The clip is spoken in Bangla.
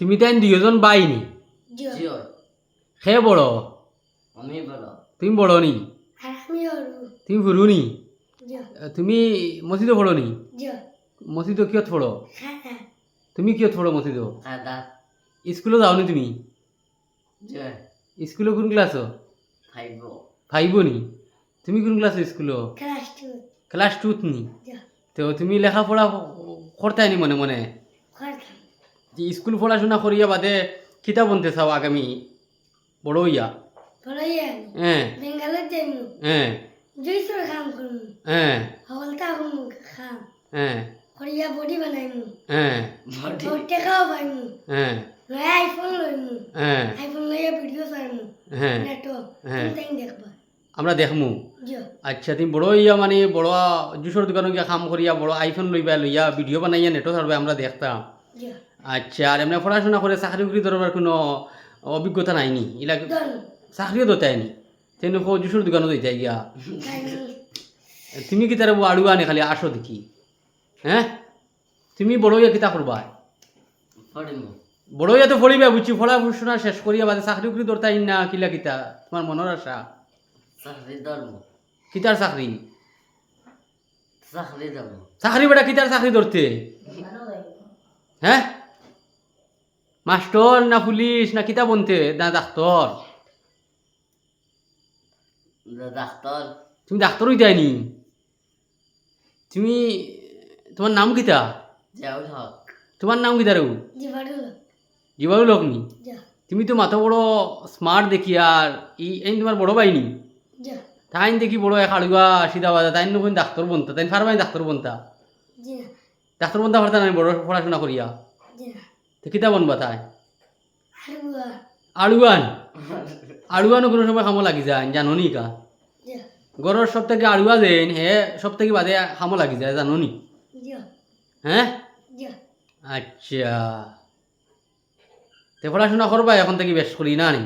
তুমি তাই দুজন বাইনি সে বড়। আমি বলো তুমি বড় নি? হরু তুমি ফুরু নি? তুমি মসজিদও পড়ো নি? জিও মসজিদও কিয়ত পড়ো? তুমি কিয়ত পড়ো মসজিদও খাদা স্কুলও যাও নি তুমি? জিও স্কুলও কোন ক্লাস ফাইভ। নি? তুমি কোন ক্লাস স্কুলও ক্লাস টু। টুত নি? তো তুমি লেখাপড়া করতাই নি মনে মনে? যে স্কুল পড়াশোনা করিয়া বাদে কিতাব বনতে চাও আগামী বড় হইয়া হ্যাঁ। হ্যাঁ। হ্যাঁ। খাম। হ্যাঁ। করিয়া বডি বানাইমু। হ্যাঁ। বডি। তোর পাইমু। হ্যাঁ। লয়া আইফোন লইমু। হ্যাঁ। আইফোন লইয়া ভিডিও চাইমু। হ্যাঁ। হ্যাঁ। তুমি দেখবা। আমরা দেখমু। আচ্ছা তুমি বড় হইয়া মানে বড় জুসর দোকানে গিয়া কাম করিয়া বড় আইফোন লইবা লইয়া ভিডিও বানাইয়া নেটও ছাড়বে আমরা দেখতাম। আচ্ছা আর এমনি পড়াশোনা করে চাকরি উকরি ধরবার কোনো অভিজ্ঞতা নাইনি এলা দন চাকরিও দতায়নি তেন জুসর দোকানও দিতে গিয়া। তুমি কি তারা আড়ু আনে খালি আসো দেখি? হ্যাঁ তুমি বড় হইয়া কিতা করবা পড়িমু বড় হইয়া তো পড়িবা বুঝছি পড়াশোনা শেষ করিয়া বাদে চাকরি উকরি ধরতাই না কিলা কিতা? তোমার মনের আশা? কিতার চাকরি চাকরি বেটা কিতার চাকরি ধরতে হ্যাঁ মাস্টর না পুলিশ না কিতা বনতে না ডাক্তার। ডাক্তার। তুমি ডাক্তার আইনি তুমি তোমার নাম কিতা? জিয়াউল হক। তোমার নাম কিতা রেউ জিবারু জীবাণু লোক নি? তুমি তো মাথা বড় স্মার্ট দেখি আর ই এই তোমার বড় বাইনি তাইন দেখি বড় এক আড়ুয়া সিধা বাজা তাইন নকুন ডাক্তার বনতা তাইন ফারবাই ডাক্তার বনতা। জি ডাক্তার বনতা পারতা নাই বড় পড়াশোনা করিয়া। তো কিতা বনবা তাই? আড়ুয়ান আড়ুয়ানো কোনো সময় খামো লাগি যায় জানো নি কা? গরর সব থেকে আড়ুয়া যেন হে সব থেকে বাদে খামো লাগি যায় জানো নি? হ্যাঁ আচ্ছা। তে পড়াশোনা করবা এখন থেকে বেশ করি না নি?